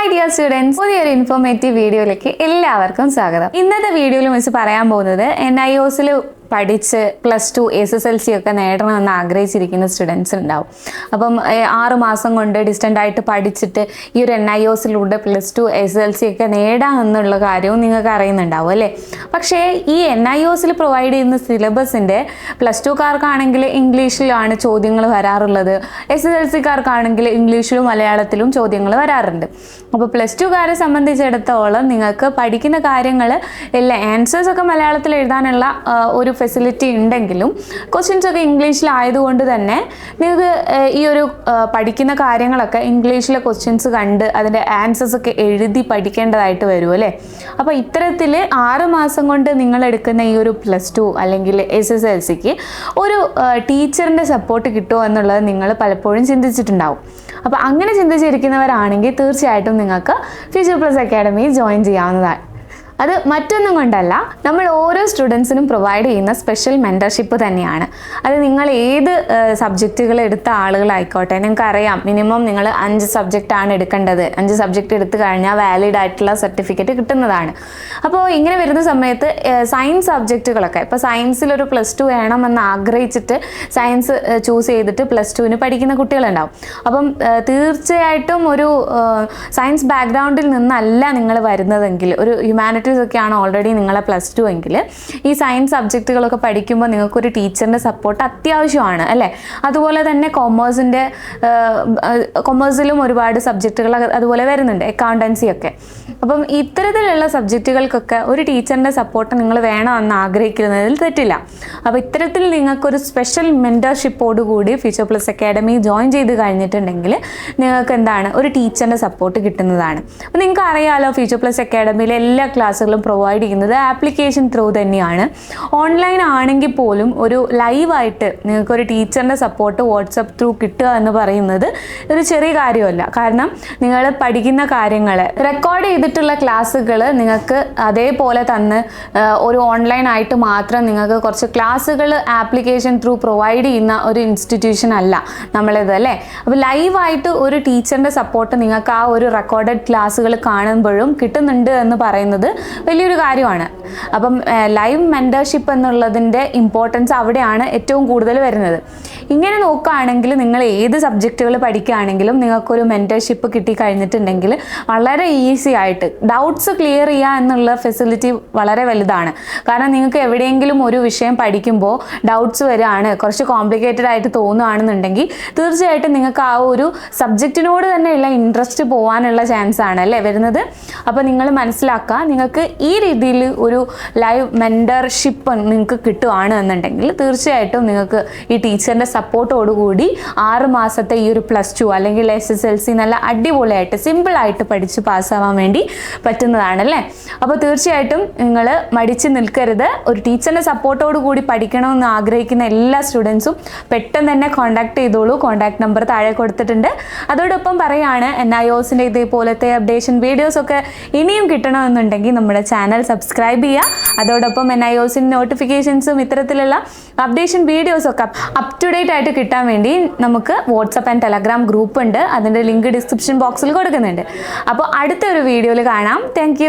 Hi dear students പുതിയൊരു informative വീഡിയോയിലേക്ക് എല്ലാവർക്കും സ്വാഗതം. ഇന്നത്തെ വീഡിയോയിൽ മിസ് പറയാൻ പോകുന്നത് എൻ ഐ ഒസിൽ പഠിച്ച് plus two S S L C ഒക്കെ നേടണമെന്ന് ആഗ്രഹിച്ചിരിക്കുന്ന സ്റ്റുഡൻസ് ഉണ്ടാവും. അപ്പം ആറ് മാസം കൊണ്ട് ഡിസ്റ്റന്റ് ആയിട്ട് പഠിച്ചിട്ട് ഈ ഒരു N I ഒസിലൂടെ plus two S L C ഒക്കെ നേടാം എന്നുള്ള കാര്യവും നിങ്ങൾക്ക് അറിയുന്നുണ്ടാവും അല്ലേ? പക്ഷേ ഈ എൻ ഐ ഒസിൽ പ്രൊവൈഡ് ചെയ്യുന്ന സിലബസിന്റെ പ്ലസ് ടുക്കാർക്കാണെങ്കിൽ ഇംഗ്ലീഷിലാണ് ചോദ്യങ്ങൾ വരാറുള്ളത്. എസ് എസ് എൽ സിക്കാർക്കാണെങ്കിൽ ഇംഗ്ലീഷിലും മലയാളത്തിലും ചോദ്യങ്ങൾ വരാറുണ്ട്. അപ്പോൾ പ്ലസ് ടുക്കാരെ സംബന്ധിച്ചിടത്തോളം നിങ്ങൾക്ക് പഠിക്കുന്ന കാര്യങ്ങൾ ആൻസേഴ്സ് ഒക്കെ മലയാളത്തിൽ എഴുതാനുള്ള ഒരു ഫെസിലിറ്റി ഉണ്ടെങ്കിലും ക്വസ്റ്റ്യൻസ് ഒക്കെ ഇംഗ്ലീഷിലായതുകൊണ്ട് തന്നെ നിങ്ങൾക്ക് ഈ ഒരു പഠിക്കുന്ന കാര്യങ്ങളൊക്കെ ഇംഗ്ലീഷിലെ ക്വസ്റ്റ്യൻസ് കണ്ട് അതിന്റെ ആൻസേഴ്സ് ഒക്കെ എഴുതി പഠിക്കേണ്ടതായിട്ട് വരും അല്ലേ? അപ്പോൾ ഇത്തരത്തിൽ ആറ് മാസം കൊണ്ട് നിങ്ങൾ എടുക്കുന്ന ഈ ഒരു പ്ലസ് ടു അല്ലെങ്കിൽ എസ് എസ് എൽ സിക്ക് ഒരു ടീച്ചറിന്റെ സപ്പോർട്ട് കിട്ടുമോ എന്നുള്ളത് നിങ്ങൾ പലപ്പോഴും ചിന്തിച്ചിട്ടുണ്ടാവും. അപ്പോൾ അങ്ങനെ ചിന്തിച്ചിരിക്കുന്നവരാണെങ്കിൽ തീർച്ചയായിട്ടും നിങ്ങൾക്ക് ഫ്യൂച്ചർ പ്ലസ് അക്കാഡമി ജോയിൻ ചെയ്യാവുന്നതാണ് അത് മറ്റൊന്നും കൊണ്ടല്ല. നമ്മൾ ഓരോ സ്റ്റുഡൻസിനും പ്രൊവൈഡ് ചെയ്യുന്ന സ്പെഷ്യൽ മെന്റർഷിപ്പ് തന്നെയാണ്. അത് നിങ്ങൾ ഏത് സബ്ജക്റ്റുകൾ എടുത്ത ആളുകളായിക്കോട്ടെ നിങ്ങൾക്ക് അറിയാം മിനിമം നിങ്ങൾ അഞ്ച് സബ്ജക്റ്റ് ആണ് എടുക്കേണ്ടത്. അഞ്ച് സബ്ജക്റ്റ് എടുത്തു കഴിഞ്ഞാൽ വാലിഡ് ആയിട്ടുള്ള സർട്ടിഫിക്കറ്റ് കിട്ടുന്നതാണ്. അപ്പോൾ ഇങ്ങനെ വരുന്ന സമയത്ത് സയൻസ് സബ്ജക്റ്റുകളൊക്കെ ഇപ്പോൾ സയൻസിലൊരു പ്ലസ് ടു വേണമെന്ന് ആഗ്രഹിച്ചിട്ട് സയൻസ് ചൂസ് ചെയ്തിട്ട് പ്ലസ് ടുവിന് പഠിക്കുന്ന കുട്ടികളുണ്ടാവും. അപ്പം തീർച്ചയായിട്ടും ഒരു സയൻസ് ബാക്ക്ഗ്രൗണ്ടിൽ നിന്നല്ല നിങ്ങൾ വരുന്നതെങ്കിൽ ഒരു ഹ്യൂമാനിറ്റീസ് ഒക്കെയാണ് ഓൾറെഡി നിങ്ങളെ പ്ലസ് ടു എങ്കിൽ ഈ സയൻസ് സബ്ജക്റ്റുകളൊക്കെ പഠിക്കുമ്പോൾ നിങ്ങൾക്കൊരു ടീച്ചറിന്റെ സപ്പോർട്ട് അത്യാവശ്യമാണ് അല്ലേ? അതുപോലെ തന്നെ കൊമേഴ്സിന്റെ കൊമേഴ്സിലും ഒരുപാട് സബ്ജക്റ്റുകൾ അതുപോലെ വരുന്നുണ്ട് അക്കൗണ്ടൻസി ഒക്കെ. അപ്പം ഇത്തരത്തിലുള്ള സബ്ജക്റ്റുകൾക്കൊക്കെ ഒരു ടീച്ചറിന്റെ സപ്പോർട്ട് നിങ്ങൾ വേണമെന്ന് ആഗ്രഹിക്കുന്നതിൽ തെറ്റില്ല. അപ്പോൾ ഇത്തരത്തിൽ നിങ്ങൾക്കൊരു സ്പെഷ്യൽ മെന്റർഷിപ്പോട് കൂടി ഫ്യൂച്ചർ പ്ലസ് അക്കാഡമി ജോയിൻ ചെയ്ത് കഴിഞ്ഞിട്ടുണ്ടെങ്കിൽ നിങ്ങൾക്ക് എന്താണ് ഒരു ടീച്ചറിന്റെ സപ്പോർട്ട് കിട്ടുന്നതാണ്. അപ്പോൾ നിങ്ങൾക്ക് അറിയാമല്ലോ ഫ്യൂച്ചർ പ്ലസ് അക്കാഡമിയിലെ എല്ലാ ക്ലാസ്സുകളും പ്രൊവൈഡ് ചെയ്യുന്നത് ആപ്ലിക്കേഷൻ ത്രൂ തന്നെയാണ്. ഓൺലൈൻ ആണെങ്കിൽ പോലും ഒരു ലൈവായിട്ട് നിങ്ങൾക്കൊരു ടീച്ചറിന്റെ സപ്പോർട്ട് വാട്സപ്പ് ത്രൂ കിട്ടുക എന്ന് പറയുന്നത് ഒരു ചെറിയ കാര്യമല്ല. കാരണം നിങ്ങൾ പഠിക്കുന്ന കാര്യങ്ങൾ റെക്കോർഡ് ചെയ്തിട്ടുള്ള ക്ലാസ്സുകൾ നിങ്ങൾക്ക് അതേപോലെ തന്ന് ഒരു ഓൺലൈൻ ആയിട്ട് മാത്രം നിങ്ങൾക്ക് കുറച്ച് ക്ലാസ്സുകൾ ആപ്ലിക്കേഷൻ ത്രൂ പ്രൊവൈഡ് ചെയ്യുന്ന ഒരു ഇൻസ്റ്റിറ്റ്യൂഷൻ അല്ല നമ്മളിത് അല്ലേ? അപ്പോൾ ലൈവായിട്ട് ഒരു ടീച്ചറിന്റെ സപ്പോർട്ട് നിങ്ങൾക്ക് ആ ഒരു റെക്കോർഡഡ് ക്ലാസ്സുകൾ കാണുമ്പോഴും കിട്ടുന്നുണ്ട് എന്ന് പറയുന്നത് വലിയൊരു കാര്യമാണ്. അപ്പം ലൈവ് മെന്റർഷിപ്പ് എന്നുള്ളതിന്റെ ഇമ്പോർട്ടൻസ് അവിടെയാണ് ഏറ്റവും കൂടുതൽ വരുന്നത്. ഇങ്ങനെ നോക്കുകയാണെങ്കിൽ നിങ്ങൾ ഏത് സബ്ജക്റ്റുകൾ പഠിക്കുകയാണെങ്കിലും നിങ്ങൾക്കൊരു മെന്റർഷിപ്പ് കിട്ടിക്കഴിഞ്ഞിട്ടുണ്ടെങ്കിൽ വളരെ ഈസി ആയിട്ട് ഡൗട്ട്സ് ക്ലിയർ ചെയ്യുക എന്നുള്ള ഫെസിലിറ്റി വളരെ വലുതാണ്. കാരണം നിങ്ങൾക്ക് എവിടെയെങ്കിലും ഒരു വിഷയം പഠിക്കുമ്പോൾ ഡൗട്ട്സ് വരികയാണ് കുറച്ച് കോംപ്ലിക്കേറ്റഡ് ആയിട്ട് തോന്നുകയാണെന്നുണ്ടെങ്കിൽ തീർച്ചയായിട്ടും നിങ്ങൾക്ക് ആ ഒരു സബ്ജക്റ്റിനോട് തന്നെയുള്ള ഇൻട്രസ്റ്റ് പോകാനുള്ള ചാൻസ് ആണ് അല്ലേ വരുന്നത്? അപ്പോൾ നിങ്ങൾ മനസ്സിലാക്കുക നിങ്ങൾക്ക് ഈ രീതിയിൽ ഒരു ലൈവ് മെന്റർഷിപ്പ് നിങ്ങൾക്ക് കിട്ടുകയാണ് എന്നുണ്ടെങ്കിൽ തീർച്ചയായിട്ടും നിങ്ങൾക്ക് ഈ ടീച്ചറിന്റെ സപ്പോർട്ടോടുകൂടി ആറ് മാസത്തെ ഈ ഒരു പ്ലസ് ടു അല്ലെങ്കിൽ എസ് എസ് എൽ സി നല്ല അടിപൊളിയായിട്ട് സിമ്പിളായിട്ട് പഠിച്ച് പാസ്സാവാൻ വേണ്ടി പറ്റുന്നതാണ് അല്ലേ? അപ്പോൾ തീർച്ചയായിട്ടും നിങ്ങൾ മടിച്ച് നിൽക്കരുത്. ഒരു ടീച്ചറിന്റെ സപ്പോർട്ടോട് കൂടി പഠിക്കണമെന്ന് ആഗ്രഹിക്കുന്ന എല്ലാ സ്റ്റുഡൻസും പെട്ടെന്ന് തന്നെ കോൺടാക്ട് ചെയ്തോളൂ. കോൺടാക്ട് നമ്പർ താഴെ കൊടുത്തിട്ടുണ്ട്. അതോടൊപ്പം പറയുകയാണ് എൻ ഐ ഒസിന്റെ ഇതേപോലത്തെ അപ്ഡേഷൻ വീഡിയോസ് ഒക്കെ ഇനിയും കിട്ടണമെന്നുണ്ടെങ്കിൽ നമ്മുടെ ചാനൽ സബ്സ്ക്രൈബ് ചെയ്യുക. അതോടൊപ്പം എൻ ഐ ഒസിന്റെ നോട്ടിഫിക്കേഷൻസും ഇത്തരത്തിലുള്ള അപ്ഡേഷൻ വീഡിയോസൊക്കെ അപ് ടു ഡേറ്റ് ആയിട്ട് കിട്ടാൻ വേണ്ടി നമുക്ക് വാട്സപ്പ് ആൻഡ് ടെലഗ്രാം ഗ്രൂപ്പ് ഉണ്ട്. അതിന്റെ ലിങ്ക് ഡിസ്ക്രിപ്ഷൻ ബോക്സിൽ കൊടുക്കുന്നുണ്ട്. അപ്പോൾ അടുത്തൊരു വീഡിയോയിൽ കാണാം. താങ്ക്